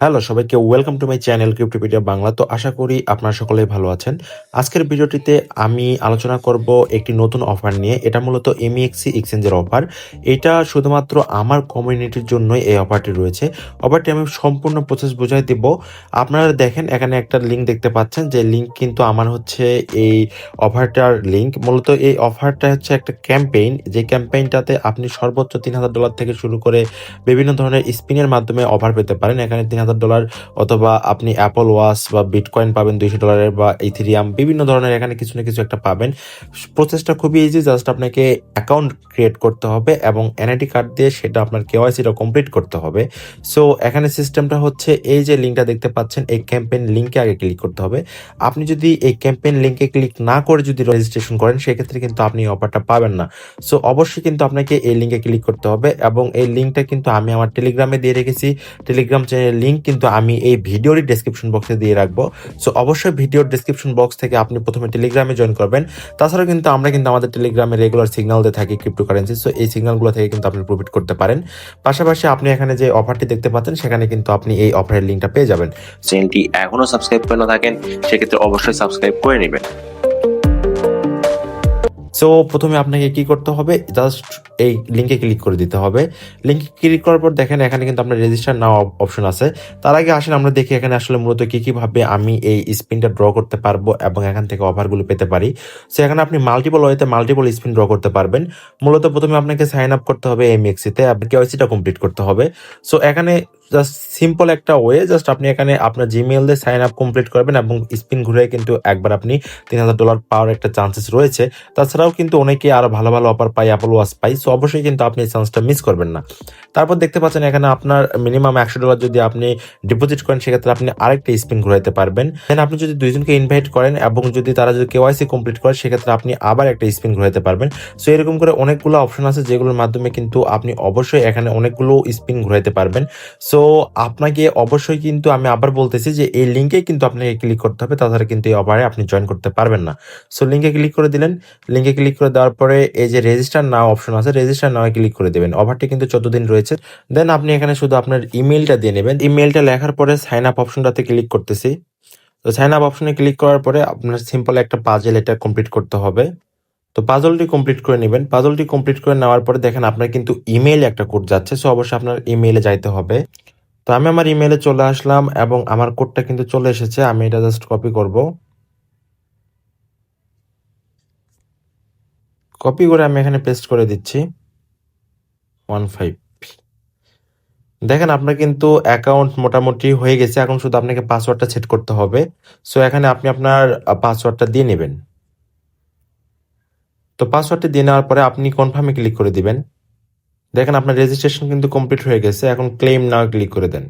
Hello সবাইকে welcome to my channel Cryptopedia Bangla তো আশা করি আপনারা সকলেই ভালো আছেন। আজকের ভিডিওটিতে আমি আলোচনা করব একটি নতুন অফার নিয়ে। এটা মূলত এমইএক্সি এক্সচেঞ্জের অফার এটা শুধুমাত্র আমার কমিউনিটির জন্যই এই অফারটি রয়েছে। অফারটি আমি সম্পূর্ণ প্রসেস বোঝাই দেব। আপনারা দেখেন, এখানে একটা লিঙ্ক দেখতে পাচ্ছেন। যে লিঙ্ক কিন্তু আমার হচ্ছে এই অফারটার লিঙ্ক মূলত এই অফারটা হচ্ছে একটা ক্যাম্পেইন যে ক্যাম্পেইনটাতে আপনি সর্বোচ্চ তিন হাজার ডলার থেকে শুরু করে বিভিন্ন ধরনের স্পিনের মাধ্যমে অফার পেতে পারেন। এখানে তিন হাজার ডলার অথবা আপনি অ্যাপল ওয়াচ বা বিটকয়েন পাবেন দুইশো ডলারের বা ইথিরিয়াম বিভিন্ন ধরনের এখানে কিছু না কিছু একটা পাবেন। প্রসেসটা খুবই ইজি জাস্ট আপনাকে অ্যাকাউন্ট ক্রিয়েট করতে হবে এবং এনআইডি কার্ড দিয়ে সেটা আপনার কেওয়াইসিটা কমপ্লিট করতে হবে। সো এখানে সিস্টেমটা হচ্ছে এই যে লিঙ্কটা দেখতে পাচ্ছেন, এই ক্যাম্পেইন লিঙ্কে আগে ক্লিক করতে হবে। আপনি যদি এই ক্যাম্পেইন লিঙ্কে ক্লিক না করে যদি রেজিস্ট্রেশন করেন, সেক্ষেত্রে কিন্তু আপনি অফারটা পাবেন না। সো অবশ্যই কিন্তু আপনাকে এই লিঙ্কে ক্লিক করতে হবে এবং এই লিঙ্কটা কিন্তু আমি আমার টেলিগ্রামে দিয়ে রেখেছি। টেলিগ্রাম চ্যানেলের লিঙ্ক কিন্তু আমি এই ভিডিওরই ডেসক্রিপশন বক্সে দিয়ে রাখব। সো অবশ্যই ভিডিওর ডেসক্রিপশন বক্স থেকে আপনি প্রথমে টেলিগ্রামে জয়েন করবেন। তাছাড়াও কিন্তু আমরা কিন্তু আমাদের টেলিগ্রামে রেগুলার সিগন্যাল দিয়ে থাকি ক্রিপ্টোকারেন্সি সো এই সিগন্যালগুলো থেকে কিন্তু আপনি প্রফিট করতে পারেন। পাশাপাশি আপনি এখানে যে অফারটি দেখতে পাচ্ছেন, সেখানে কিন্তু আপনি এই অফারের লিঙ্কটা পেয়ে যাবেন। চ্যানেলটি এখনও সাবস্ক্রাইব করে না থাকেন, সেক্ষেত্রে অবশ্যই সাবস্ক্রাইব করে নেবেন। সো প্রথমে আপনাকে কি করতে হবে? জাস্ট এই লিঙ্কে ক্লিক করে দিতে হবে। লিঙ্কে ক্লিক করার পর দেখেন, এখানে কিন্তু আপনার রেজিস্টার নাও অপশন আছে। তার আগে আসেন, আমরা দেখি এখানে আসলে মূলত কী, কীভাবে আমি এই স্পিনটা ড্র করতে পারব এবং এখান থেকে অফারগুলো পেতে পারি। সো এখানে আপনি মাল্টিপল ওয়েতে মাল্টিপল স্পিন ড্র করতে পারবেন। মূলত প্রথমে আপনাকে সাইন আপ করতে হবে এমএক্সিতে আপনার কেওয়াইসিটা কমপ্লিট করতে হবে। সো এখানে জাস্ট সিম্পল একটা ওয়ে জাস্ট আপনি এখানে আপনার জিমেল দিয়ে সাইন আপ কমপ্লিট করবেন এবং স্পিন ঘুরে কিন্তু একবার আপনি তিন হাজার ডলার পাওয়ার একটা চান্সেস রয়েছে। তাছাড়াও কিন্তু অনেকে আরও ভালো ভালো অফার পাই অ্যাপল ওয়াচ পাই সো অবশ্যই কিন্তু আপনি এই চান্সটা মিস করবেন না। তারপর দেখতে পাচ্ছেন এখানে আপনার মিনিমাম একশো ডলার যদি আপনি ডিপোজিট করেন, সেক্ষেত্রে আপনি আরেকটা স্পিন ঘুরাইতে পারবেন। দেন আপনি যদি দুইজনকে ইনভাইট করেন এবং যদি তারা যদি কেওয়াইসি কমপ্লিট করে, সেক্ষেত্রে আপনি আবার একটা স্পিন ঘুরাইতে পারবেন। সো এরকম করে অনেকগুলো অপশন আছে, যেগুলোর মাধ্যমে কিন্তু আপনি অবশ্যই এখানে অনেকগুলো স্পিন ঘুরাইতে পারবেন। সো আপনাকে অবশ্যই কিন্তু আমি আবার বলতেছি যে এই লিঙ্কে কিন্তু আপনাকে ক্লিক করতে হবে, তাছাড়া কিন্তু এই অফারে আপনি জয়েন করতে পারবেন না। সো লিঙ্কে ক্লিক করে দিলেন। লিঙ্কে ক্লিক করে দেওয়ার পরে এই যে রেজিস্টার নাও অপশন আছে রেজিস্টার নাও ক্লিক করে দেবেন। অফারটি কিন্তু চোদ্দ দিন রয়েছে। দেন আপনি এখানে শুধু আপনার ইমেলটা দিয়ে নেবেন। ইমেলটা লেখার পরে সাইন আপ অপশনটাতে ক্লিক করতেছি। তো সাইন আপ অপশনে ক্লিক করার পরে আপনার সিম্পল একটা পাজেল এটা কমপ্লিট করতে হবে। তো পাজলটি কমপ্লিট করে নেবেন। পাজলটি কমপ্লিট করে নেওয়ার পরে দেখেন আপনার কিন্তু ইমেইলে একটা কোড যাচ্ছে। সো অবশ্যই আপনার ইমেইলে যাইতে হবে। তো আমি আমার ইমেলে চলে আসলাম এবং আমার কোডটা কিন্তু চলে এসেছে, আমি এটা জাস্ট কপি করব। কপি করে আমি এখানে পেস্ট করে দিচ্ছি। ওয়ান ফাইভ দেখেন, আপনার কিন্তু অ্যাকাউন্ট মোটামুটি হয়ে গেছে, এখন শুধু আপনাকে পাসওয়ার্ডটা সেট করতে হবে। সো এখানে আপনি আপনার পাসওয়ার্ডটা দিয়ে নেবেন। তো পাসওয়ার্ডটি দিয়ে নেওয়ার পরে আপনি কনফার্মে ক্লিক করে দিবেন। দেখেন আপনার রেজিস্ট্রেশন কিন্তু কমপ্লিট হয়ে গেছে, এখন ক্লেম নাও ক্লিক করে দেন।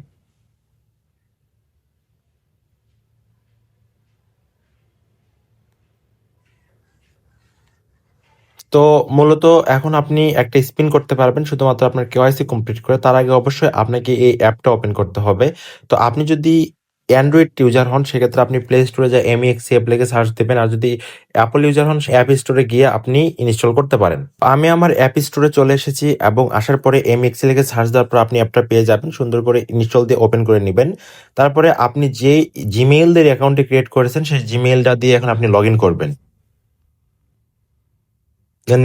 তো মূলত এখন আপনি একটা স্পিন করতে পারবেন, শুধুমাত্র আপনার কেওয়াইসি কমপ্লিট করে, তার আগে অবশ্যই আপনাকে এই অ্যাপটা ওপেন করতে হবে। তো আপনি যদি অ্যান্ড্রয়েড ইউজার হন, সেক্ষেত্রে আপনি প্লে স্টোরে যা এমইএক্সি অ্যাপ লিখে সার্চ দেবেন আর যদি অ্যাপল ইউজার হন অ্যাপ স্টোরে গিয়ে আপনি ইনস্টল করতে পারেন। আমি আমার অ্যাপ স্টোরে চলে এসেছি এবং আসার পরে এমএক্সি লিখে সার্চ দেওয়ার পর আপনি অ্যাপটা পেয়ে যাবেন। সুন্দর করে ইনস্টল দিয়ে ওপেন করে নেবেন। তারপরে আপনি যে জিমেইল দের অ্যাকাউন্টে ক্রিয়েট করেছেন, সেই জিমেইলটা দিয়ে এখন আপনি লগ ইন করবেন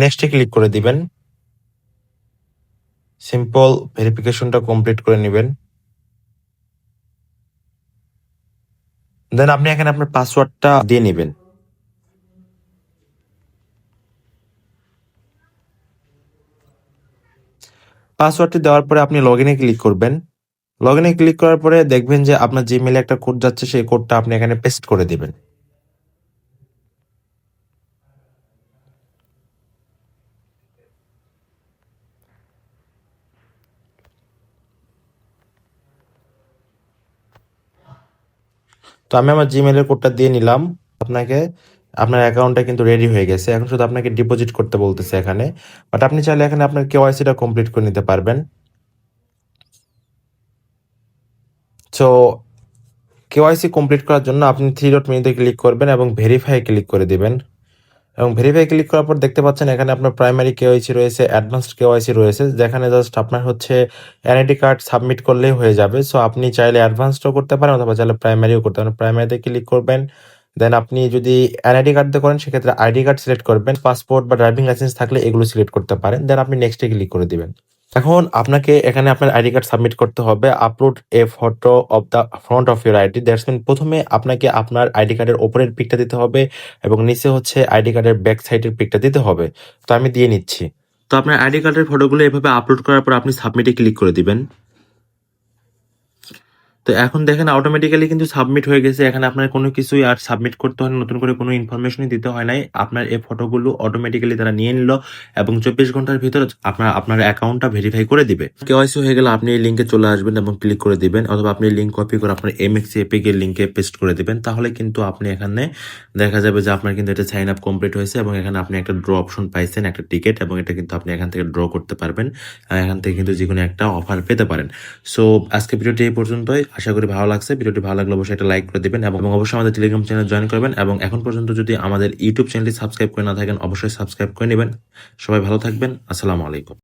নেক্সটে ক্লিক করে দিবেন। সিম্পল ভেরিফিকেশনটা কমপ্লিট করে নেবেন। দেন আপনি এখানে আপনার পাসওয়ার্ডটা দিয়ে নেবেন। পাসওয়ার্ডটি দেওয়ার পরে আপনি লগ ইনে ক্লিক করবেন। লগ ইনে ক্লিক করার পরে দেখবেন যে আপনার জিমেলে একটা কোড যাচ্ছে, সেই কোডটা আপনি এখানে পেস্ট করে দিবেন। তো আমি আমার জিমেলের কোডটা দিয়ে নিলাম। আপনাকে, আপনার অ্যাকাউন্টটা কিন্তু রেডি হয়ে গেছে। এখন শুধু আপনাকে ডিপোজিট করতে বলতেছে এখানে। বাট আপনি চাইলে এখানে আপনার কেওয়াইসিটা কমপ্লিট করে নিতে পারবেন। সো কেওয়াইসি কমপ্লিট করার জন্য আপনি থ্রি ডট মিনিতে ক্লিক করবেন এবং ভেরিফাই ক্লিক করে দিবেন। এবং ভেরিফাই ক্লিক করার পর দেখতে পাচ্ছেন এখানে আপনার প্রাইমারি কেওয়াইসি রয়েছে অ্যাডভান্সড কেওয়াইসি রয়েছে, যেখানে জাস্ট আপনার হচ্ছে এনআইডি কার্ড সাবমিট করলেই হয়ে যাবে। সো আপনি চাইলে অ্যাডভান্সডও করতে পারেন অথবা চাইলে প্রাইমারিও করতে পারেন। প্রাইমারিতে ক্লিক করবেন দেন আপনি যদি এনআইডি কার্ড দিয়ে করেন, সেক্ষেত্রে আইডি কার্ড সিলেক্ট করবেন পাসপোর্ট বা ড্রাইভিং লাইসেন্স থাকলে এগুলো সিলেক্ট করতে পারেন দেন আপনি নেক্সটে ক্লিক করে দিবেন। এখন আপনাকে এখানে আপনার আইডি কার্ড সাবমিট করতে হবে upload a photo of the front of your ID that's mean প্রথমে আপনাকে আপনার আইডি কার্ডের ওপরের পিকটা দিতে হবে এবং নিচে হচ্ছে আইডি কার্ডের ব্যাক সাইডের পিকটা দিতে হবে। তো আমি দিয়ে নিচ্ছি। তো আপনার আইডি কার্ডের ফটোগুলো এভাবে আপলোড করার পর আপনি সাবমিটে ক্লিক করে দিবেন। তো এখন দেখেন অটোমেটিক্যালি কিন্তু সাবমিট হয়ে গেছে। এখানে আপনার কোনো কিছুই আর সাবমিট করতে হয় নতুন করে কোনো ইনফরমেশনই দিতে হয় নাই। আপনার এই ফটোগুলো অটোমেটিক্যালি তারা নিয়ে নিল এবং চব্বিশ ঘণ্টার ভিতরে আপনার আপনার অ্যাকাউন্টটা ভেরিফাই করে দিবে। কেওয়াইসি হয়ে গেলে আপনি এই লিঙ্কে চলে আসবেন এবং ক্লিক করে দিবেন, অথবা আপনি লিঙ্ক কপি করে আপনার এমএক্সি এর লিঙ্কে পেস্ট করে দিবেন। তাহলে কিন্তু আপনি এখানে দেখা যাবে যে আপনার কিন্তু এটা সাইন আপ কমপ্লিট হয়েছে এবং এখানে আপনি একটা ড্র অপশন পাইছেন, একটা টিকিট এবং এটা কিন্তু আপনি এখান থেকে ড্র করতে পারবেন। এখান থেকে কিন্তু যে কোনো একটা অফার পেতে পারেন। সো আজকে ভিডিওটি এই পর্যন্তই। আশা করি ভালো লাগছে। ভিডিওটি ভালো লাগলে অবশ্যই একটা লাইক করে দেবেন এবং অবশ্যই আমাদের টেলিগ্রাম চ্যানেল জয়েন করবেন এবং এখন পর্যন্ত যদি আমাদের ইউটিউব চ্যানেলটি সাবস্ক্রাইব করে না থাকেন, অবশ্যই সাবস্ক্রাইব করে নেবেন। সবাই ভালো থাকবেন। আসসালামু আলাইকুম।